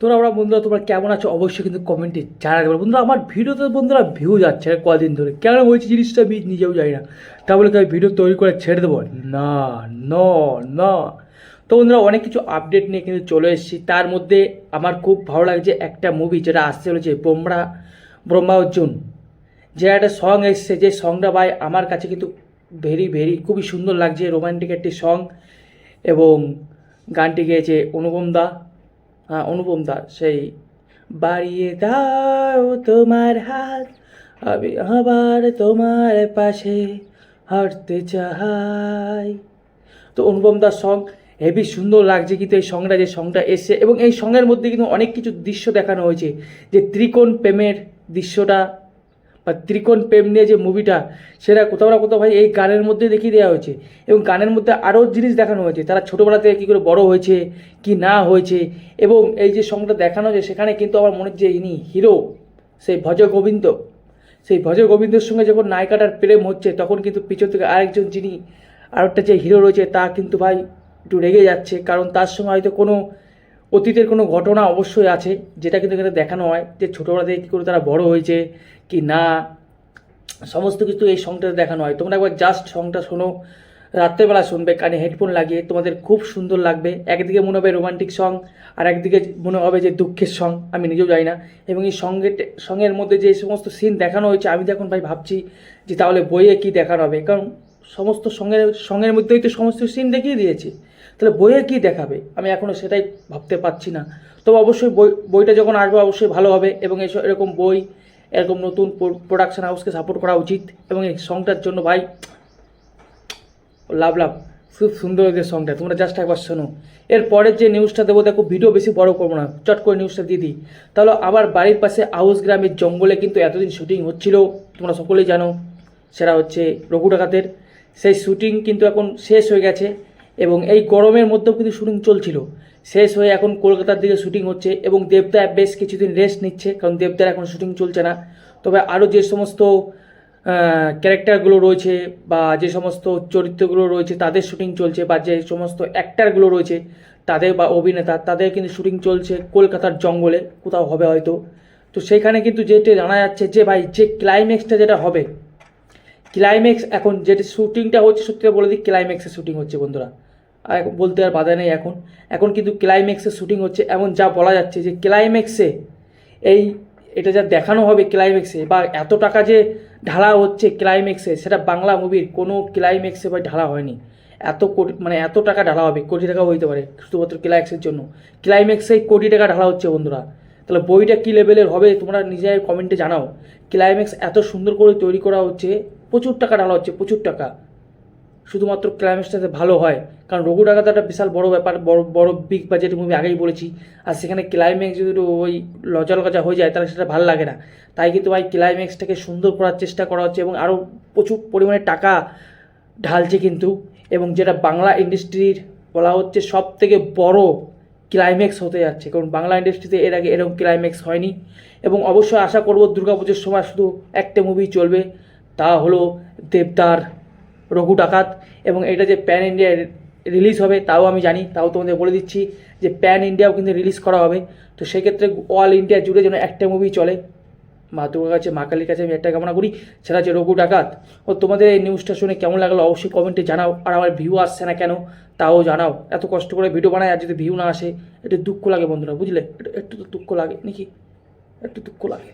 তোরা আমরা বন্ধুরা, তোমরা কেমন আছো? অবশ্যই কিন্তু কমেন্টে জানাতে পারো। বন্ধুরা, আমার ভিডিওতে বন্ধুরা ভিউ যাচ্ছে কদিন ধরে। কেন হয়েছে জিনিসটা আমি নিজেও জানি না। তা বলে আমি ভিডিও তৈরি করে ছেড়ে দেবো? না, ন, না। তো বন্ধুরা, অনেক কিছু আপডেট নিয়ে কিন্তু চলে এসেছি। তার মধ্যে আমার খুব ভালো লাগছে একটা মুভি যেটা আসতে চলেছে ব্রহ্মা ব্রহ্মা অর্জুন। যে একটা সং এসছে, যে সংটা ভাই আমার কাছে কিন্তু ভেরি ভেরি খুবই সুন্দর লাগছে। রোমান্টিক একটি সং এবং গানটি গেয়েছে অনুপম দা। অনুপম দা সেই। বাড়িয়ে দাও তোমার হাত, আমি আবার তোমার পাশে হাঁটতে চাই। তো অনুপম দার সং হেভি সুন্দর লাগছে কিন্তু এই সংটা যে সংটা এসছে। এবং এই সঙ্গের মধ্যে কিন্তু অনেক কিছু দৃশ্য দেখানো হয়েছে, যে ত্রিকোণ প্রেমের দৃশ্যটা বা ত্রিকোণ প্রেম নিয়ে যে মুভিটা সেটা কোথাও না কোথাও ভাই এই গানের মধ্যে দেখিয়ে দেওয়া হয়েছে। এবং গানের মধ্যে আরও জিনিস দেখানো হয়েছে। তারা ছোটোবেলা থেকে কী করে বড় হয়েছে, কি না হয়েছে, এবং এই যে সংটা দেখানো হয়েছে সেখানে কিন্তু আমার মনে হচ্ছে ইনি হিরো সেই ভজ গোবিন্দ। সেই ভজ গোবিন্দের সঙ্গে যখন নায়িকাটার প্রেম হচ্ছে, তখন কিন্তু পিছন থেকে আরেকজন যিনি আরেকটা যে হিরো রয়েছে, তা কিন্তু ভাই একটু রেগে যাচ্ছে। কারণ তার সঙ্গে হয়তো কোনো অতীতের কোনো ঘটনা অবশ্যই আছে, যেটা কিন্তু এখানে দেখানো হয় যে ছোটোবেলা থেকে কী করে তারা বড় হয়েছে, কি না, সমস্ত কিছু এই সংটাতে দেখানো হয়। তোমরা একবার জাস্ট সংটা শোনো, রাত্রেবেলা শুনবে, কানে হেডফোন লাগিয়ে, তোমাদের খুব সুন্দর লাগবে। একদিকে মনে হবে রোমান্টিক সং আর একদিকে মনে হবে যে দুঃখের সং আমি নিজেও জানি না। এবং এই সঙ্গে সঙ্গের মধ্যে যে সমস্ত সিন দেখানো হয়েছে, আমি তো এখন ভাই ভাবছি যে তাহলে বইয়ে কি দেখানো হবে? কারণ সমস্ত সঙ্গের সঙ্গের মধ্যেই তো সমস্ত সিন দেখিয়ে দিয়েছে। তাহলে বইয়ে কি দেখাবে? আমি এখনও সেটাই ভাবতে পারছি না। তবে অবশ্যই বই, বইটা যখন আসবে, অবশ্যই ভালো হবে এবং এসব এরকম বই, এরকম নতুন প্রোডাকশন হাউসকে সাপোর্ট করা উচিত এবং এই সংটার জন্য ভাই, লাভ লাভ। খুব সুন্দর হয়েছে সংটা তোমরা জাস্ট একবার শোনো। এর পরের যে নিউজটা দেবো, দেখো ভিডিও বেশি বড় করব না। চট করে নিউজটা দিয়ে দিই। তাহলে আবার বাড়ির পাশে আউস গ্রামের জঙ্গলে কিন্তু এতদিন শুটিং হচ্ছিল, তোমরা সকলেই জানো, সেটা হচ্ছে রঘু ডাকাতের সেই শ্যুটিং কিন্তু এখন শেষ হয়ে গেছে এবং এই গরমের মধ্যেও কিন্তু শ্যুটিং চলছিল। শেষ হয়ে এখন কলকাতার দিকে শ্যুটিং হচ্ছে এবং দেবদা বেশ কিছুদিন রেস্ট নিচ্ছে কারণ দেবদার এখন শ্যুটিং চলছে না। তবে আরও যে সমস্ত ক্যারেক্টারগুলো রয়েছে বা যে সমস্ত চরিত্রগুলো রয়েছে তাদের শ্যুটিং চলছে বা যে সমস্ত অ্যাক্টারগুলো রয়েছে তাদের বা অভিনেতা তাদের কিন্তু শ্যুটিং চলছে কলকাতার জঙ্গলে, কোথাও হবে হয়তো। তো সেইখানে কিন্তু যেটা জানা যাচ্ছে যে ভাই যে ক্লাইম্যাক্সটা যেটা হবে ক্লাইম্যাক্স এখন যেটা শুটিংটা হচ্ছে, সত্যি বলে দিই ক্লাইম্যাক্সে শুটিং হচ্ছে বন্ধুরা। আর বলতে আর বাধা নেই এখন। এখন কিন্তু ক্লাইম্যাক্সে শুটিং হচ্ছে, এমন যা বলা যাচ্ছে যে ক্লাইম্যাক্সে এই এটা যা দেখানো হবে ক্লাইম্যাক্সে বা এত টাকা যে ঢালা হচ্ছে ক্লাইম্যাক্সে সেটা বাংলা মুভির কোনো ক্লাইম্যাক্সে বা ঢালা হয়নি। এত কোটি মানে এত টাকা ঢালা হবে, কোটি টাকাও হইতে পারে শুধুমাত্র ক্লাইম্যাক্সের জন্য। ক্লাইম্যাক্সেই কোটি টাকা ঢালা হচ্ছে বন্ধুরা। তাহলে বইটা কী লেভেলের হবে, তোমরা নিজের কমেন্টে জানাও। ক্লাইম্যাক্স এত সুন্দর করে তৈরি করা হচ্ছে প্রচুর টাকা ঢালা হচ্ছে, প্রচুর টাকা। শুধুমাত্র ক্লাইম্যাক্সটাতে ভালো হয়, কারণ রঘু ডাকাত একটা বিশাল বড় ব্যাপার, বড় বড় বিগ বাজেট মুভি আগেই বলেছি। আর সেখানে ক্লাইম্যাক্স যদি ওই লজা লজা হয়ে যায়, তাহলে সেটা ভালো লাগে না। তাই কিন্তু ভাই ক্লাইম্যাক্সটাকে সুন্দর করার চেষ্টা করা হচ্ছে এবং আরও প্রচুর পরিমাণে টাকা ঢালছে কিন্তু। এবং যেটা বাংলা ইন্ডাস্ট্রির বলা হচ্ছে সব থেকে বড় ক্লাইম্যাক্স হতে যাচ্ছে, কারণ বাংলা ইন্ডাস্ট্রিতে এর আগে এরকম ক্লাইম্যাক্স হয়নি। এবং অবশ্যই আশা করব দুর্গাপুজোর সময় শুধু একটা মুভি চলবে। তা হলো দেবদার, রঘু ডাকাত এবং এটা যে প্যান ইন্ডিয়া রিলিজ হবে তাও আমি জানি, তাও তোমাদের বলে দিচ্ছি যে প্যান ইন্ডিয়াও কিন্তু রিলিজ করা হবে। তো সেক্ষেত্রে অল ইন্ডিয়া জুড়ে যেন একটা মুভি চলে। মা দুর্গার কাছে, মা কালীর কাছে আমি একটা কামনা করি, সেটা হচ্ছে রঘু ডাকাত। ও তোমাদের এই নিউজটা শুনে কেমন লাগল অবশ্যই কমেন্টে জানাও, আর আমার ভিউ আসছে না কেন তাও জানাও। এত কষ্ট করে ভিডিও বানায়, আর যদি ভিউ না আসে, একটু দুঃখ লাগে বন্ধুরা, বুঝলে? একটু তো দুঃখ লাগে, নাকি? একটু দুঃখ লাগে।